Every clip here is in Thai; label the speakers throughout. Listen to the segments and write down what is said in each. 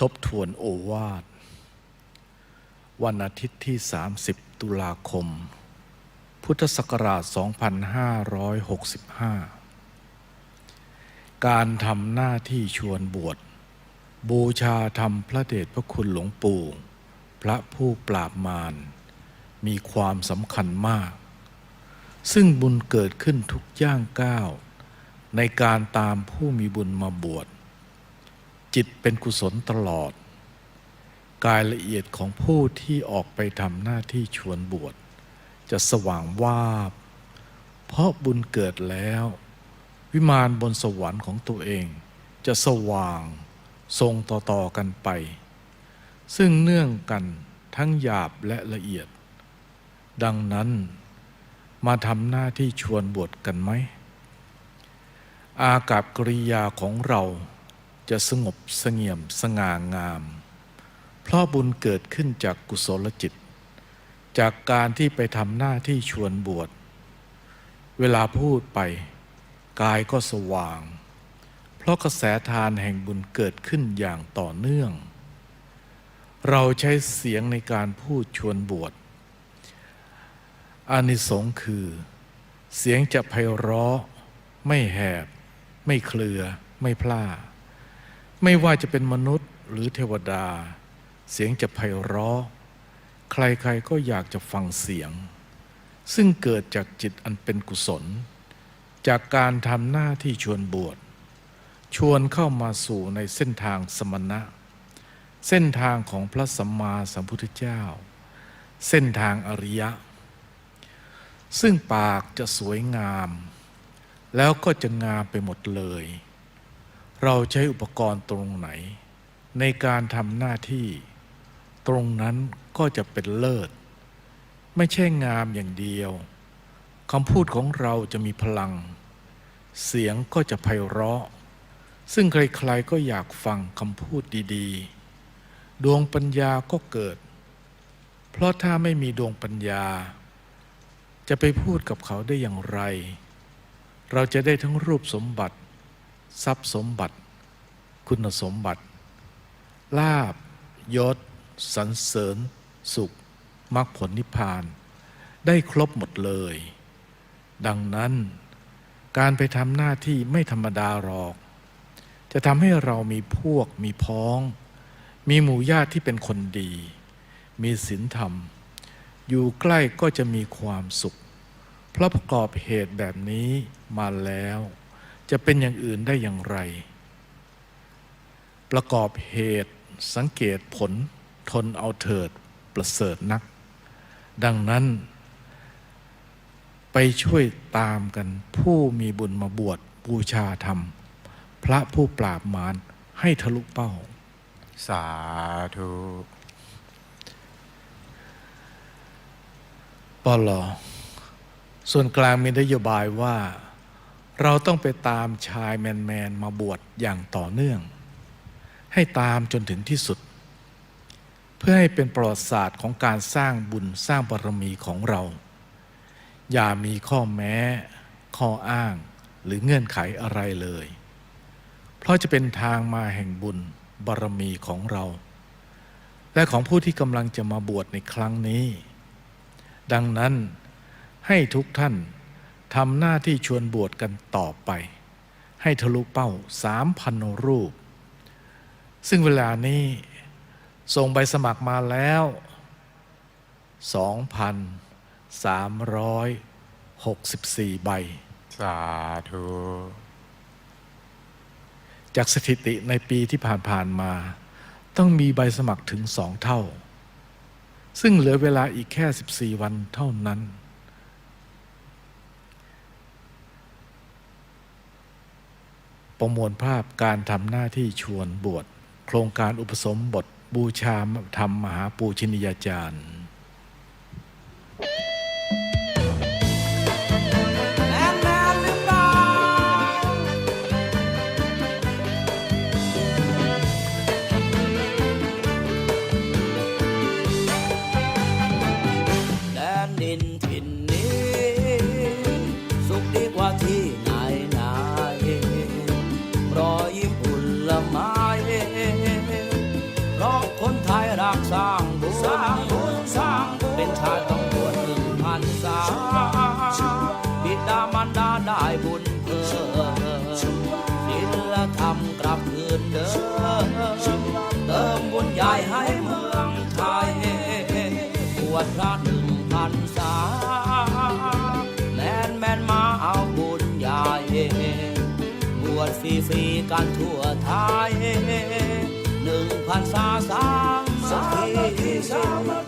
Speaker 1: ทบทวนโอวาท วันอาทิตย์ที่ 30 ตุลาคม พุทธศักราช 2565 การทำหน้าที่ชวนบวช บูชาธรรมพระเดชพระคุณหลวงปู่ พระผู้ปราบมาร มีความสำคัญมาก ซึ่งบุญเกิดขึ้นทุกย่างก้าว ในการตามผู้มีบุญมาบวช จิตเป็นกุศลตลอด กายละเอียดของผู้ที่ออกไปทำหน้าที่ชวนบวช จะสว่างวาบ เพราะบุญเกิดแล้ว วิมานบนสวรรค์ของตัวเอง จะสว่างทรงต่อ ๆ กันไป ซึ่งเนื่องกันทั้งหยาบและละเอียด ดังนั้นมาทำหน้าที่ชวนบวชกันไหม อากับกริยาของเรา จะสงบสงี่ยมสง่างาม เพราะบุญเกิดขึ้นจากกุศลจิต จากการที่ไปทำหน้าที่ชวนบวช เวลาพูดไป กายก็สว่าง เพราะกระแสทานแห่งบุญเกิดขึ้นอย่างต่อเนื่อง เราใช้เสียงในการพูดชวนบวชอานิสงส์คือ เสียงจะไพเราะ ไม่แหบ ไม่เคลือ ไม่พล่า ไม่ว่าจะเป็นมนุษย์หรือเทวดา เสียงจะไพเราะ ใครๆก็อยากจะฟังเสียง ซึ่งเกิดจากจิตอันเป็นกุศล จากการทำหน้าที่ชวนบวช ชวนเข้ามาสู่ในเส้นทางสมณะ เส้นทางของพระสัมมาสัมพุทธเจ้า เส้นทางอริยะ ซึ่งปากจะสวยงาม แล้วก็จะงามไปหมดเลย เราใช้อุปกรณ์ตรงไหน ในการทำหน้าที่ ตรงนั้นก็จะเป็นเลิศ ไม่ใช่งามอย่างเดียวคำพูดของเราจะมีพลัง เสียงก็จะไพเราะ ซึ่งใครๆก็อยากฟังคำพูดดีๆ ดวงปัญญาก็เกิด เพราะถ้าไม่มีดวงปัญญา จะไปพูดกับเขาได้อย่างไร เราจะได้ทั้งรูปสมบัติ ทรัพย์สมบัติ คุณสมบัติ ลาบยศสรรเสริญ สุขมรรคผลนิพพาน ได้ครบหมดเลย ดังนั้น การไปทำหน้าที่ไม่ธรรมดาหรอก จะทำให้เรามีพวกมีพ้อง มีหมู่ญาติที่เป็นคนดี มีศีลธรรม อยู่ใกล้ก็จะมีความสุข เพราะประกอบเหตุแบบนี้มาแล้ว จะเป็นอย่างอื่นได้อย่างไร ประกอบเหตุสังเกตผลทนเอาเถิดประเสริฐนัก ดังนั้น ไปช่วยตามกันผู้มีบุญมาบวชบูชาธรรม พระผู้ปราบมารให้ทะลุเป้า
Speaker 2: สาธุ
Speaker 1: ปลอส่วนกลางมีนโยบายว่า เราต้องไปตามชายแมนๆมาบวชอย่างต่อเนื่อง ให้ตามจนถึงที่สุด เพื่อให้เป็นประวัติศาสตร์ของการสร้างบุญสร้างบารมีของเรา อย่ามีข้อแม้ ข้ออ้างหรือเงื่อนไขอะไรเลย เพราะจะเป็นทางมาแห่งบุญบารมีของเรา และของผู้ที่กำลังจะมาบวชในครั้งนี้ ดังนั้นให้ทุกท่าน ทำหน้าที่ชวนบวชกันต่อไป ให้ทะลุเป้าสามพันรูป ซึ่งเวลานี้ส่งใบสมัครมาแล้ว 2,364 ใบ
Speaker 2: สาธุ
Speaker 1: จากสถิติในปีที่ผ่านๆมา ต้องมีใบสมัครถึงสองเท่า ซึ่งเหลือเวลาอีกแค่ 14 วันเท่านั้น ประมวลภาพการทำหน้าที่ชวนบวชโครงการอุปสมบทบูชาธรรมมหาปูชนียาจารย์
Speaker 3: ชายต้องบวชหนึ่งพันษาบิดามารดาได้บุญเพิ่มศีลธรรมกลับคืนเดิมเติมบุญใหญ่ให้เมืองไทยบวชพระหนึ่งพันษาแมนแมนมาเอาบุญใหญ่บวชฟรีๆกันทั่วไทยหนึ่งพันษาสามสาม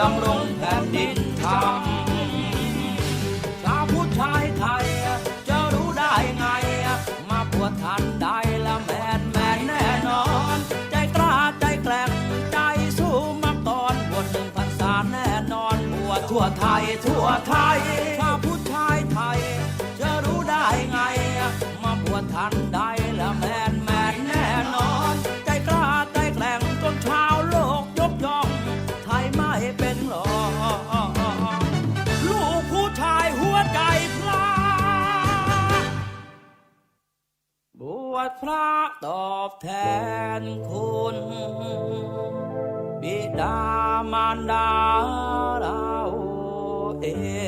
Speaker 3: ดำรงแผ่นดินธรรมชาวผู้ชายไทย จะรู้ได้ไง มาบวชทันใดละแมนแมนแน่นอน ใจกล้าใจแกร่งใจสู้มาก่อนบวชหนึ่งพันษาแน่นอนบวชทั่วไทยทั่วไทยชาวผู้ชายไทย จะรู้ได้ไง มาบวชทัน ดพระตอบแทนคุณ บิดามารดาเราเอง